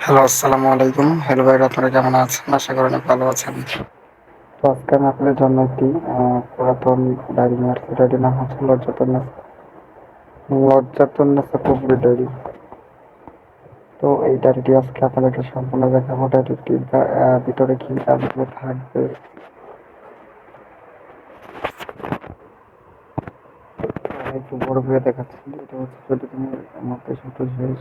Hello, আসসালামু আলাইকুম। Hello ভাই আপনারা কেমন আছেন? আশা করি অনেক ভালো আছেন। তো আজকে আমি আপনাদের জন্য একটি পুরাতন ডায়েরি নিয়ে আসছি। ডায়েরির নাম হচ্ছে লজ্জাতন লজ্জাতন কবুরি ডায়েরি তো এই ডায়েরিটি আজকে আপনাদেরকে সম্পূর্ণ দেখাবো। ডায়েরিটির ভিতরে কি কাজগুলো থাকবে। একটু বড় করে দেখাচ্ছি। এটা হচ্ছে যদি তুমি মধ্যে ছোট শেষ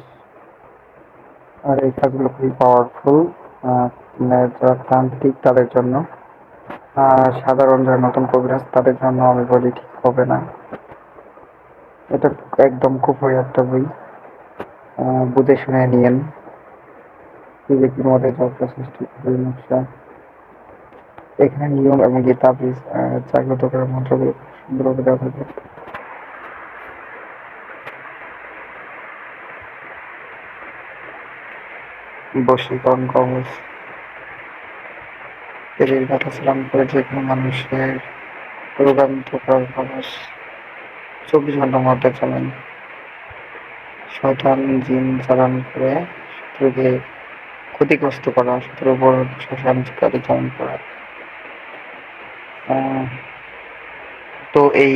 আর এই কাজগুলো খুবই পাওয়ারফুল যারা তান্ত্রিক তাদের জন্য। সাধারণ যারা নতুন কবিরাজ তাদের জন্য আমি বলি ঠিক হবে না। এটা একদম কুফরি একটা বই বুঝে শুনে নিয়েন। মধ্যে সৃষ্টি এখানে নিয়ম এবং গীতাবিজ জাগ্রত করার মন্ত্রগুলো সুন্দরভাবে দেওয়া থাকে। বশীকরণ কবচ করে মানুষের চব্বিশ ঘণ্টার মধ্যে চলেন। শয়তান, জিন চালান করে শত্রুকে ক্ষতিগ্রস্ত করা, শত্রুর উপর শ্মশান শিকারে চালান করা। তো এই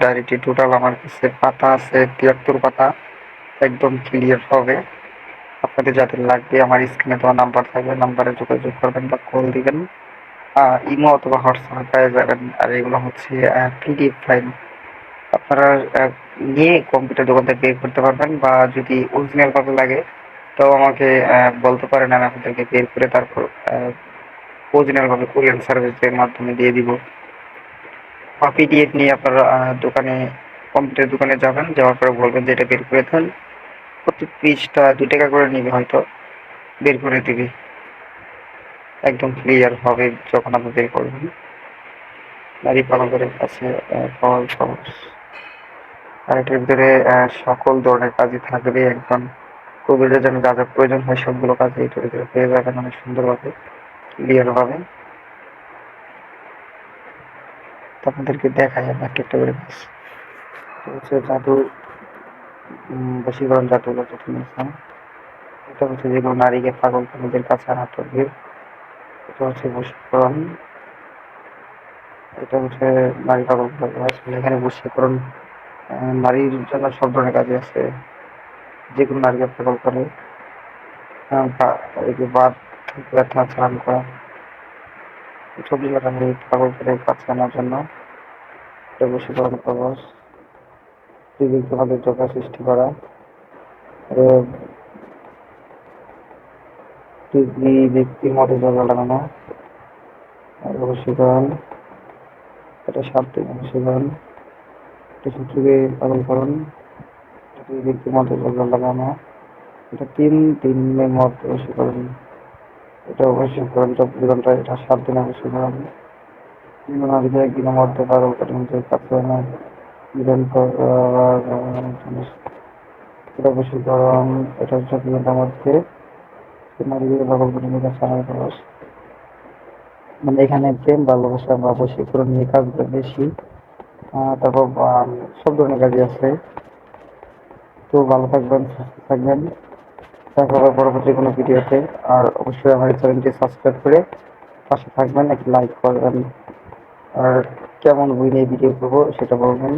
ডায়েরিটি টোটাল আমার কাছে পাতা আছে, তিয়াত্তর পাতা, একদম ক্লিয়ার হবে। আপনাদের যাদের লাগবে, আমার স্ক্রিনে তোমার নাম্বার থাকবে নাম্বারে যোগাযোগ করবেন বা কল দিবেন। ইমো অথবা হোয়াটসঅ্যাপে পেয়ে যাবেন। আর এগুলো হচ্ছে পিডিএফ ফাইল আপনারা নিয়ে কম্পিউটার দোকান থেকে বের করতে পারবেন বা যদি অরিজিনাল ভাবে লাগে, তো আমাকে বলতে পারেন, আমি আপনাদেরকে বের করে তারপর অরিজিনাল ভাবে কোরিয়ান সার্ভিসের মাধ্যমে দিয়ে দিব। বা পিডিএফ নিয়ে আপনারা দোকানে কম্পিউটার দোকানে যাবেন, যাওয়ার পরে বলবেন যে এটা বের করে দেন। প্রতি পিসটা দু টাকা করে নিবে হয়তো বের করে দিবে। একদম ক্লিয়ার হবে যখন আপনি বের করবেন। নারী পালকের কাছে আহ, পাওয়ার আর এটার ভিতরে সকল ধরনের কাজই থাকবে একজন কবিরের জন্য যা যা প্রয়োজন হয় সবগুলো কাজ এটার ভিতরে পেয়ে যাবেন অনেক সুন্দরভাবে ক্লিয়ার ভাবে তো আপনাদেরকে দেখাই আমি একটা করে কাজ হচ্ছে জাদু বশীকরণ জাদু লজ্জাতন ইসলাম। এটা হচ্ছে যেগুলো নারীকে পাগল প্রেমীদের কাছে আনা তদবির এটা হচ্ছে বশীকরণ এটা হচ্ছে নারী পাগল আসলে এখানে বশীকরণ নারীর জন্য সব ধরনের কাজে আছে। যেগুলো নারীকে পাগল করে যে বাদ ব্যথা চালান করা। ঘণ্টা নারী পাগল করে কাছে আনার জন্য। এটা বশীকরণ কবচ। তোমাদের যোগা সৃষ্টি করা। ব্যক্তির মধ্যে যোগা লাগানো বশীকরণ এটা দিন বশীকরণ এটা শত্রুকে পাগলকরণ দুই ব্যক্তির মধ্যে যোগা লাগানো এটা তিন দিনের মধ্যে বশীকরণ এটা বশীকরণ চব্বিশ ঘণ্টা এটা সাত দিনে বশীকরণ তিন নারীকে একদিনের মধ্যে পাগল করে নিজের কাছে না আবার, এটা খরচ মানে এখানে প্রেম ভালোবাসা বা বশীকরণ নিয়ে কাজগুলো বেশি তারপর সব ধরনের কাজই আছে তো ভালো থাকবেন সুস্থ থাকবেন দেখা পরবর্তী কোনো ভিডিওতে আর অবশ্যই আমার চ্যানেলটি সাবস্ক্রাইব করে পাশে থাকবেন একটি লাইক করবেন আর কেমন বই নিয়ে করব সেটা বলবেন।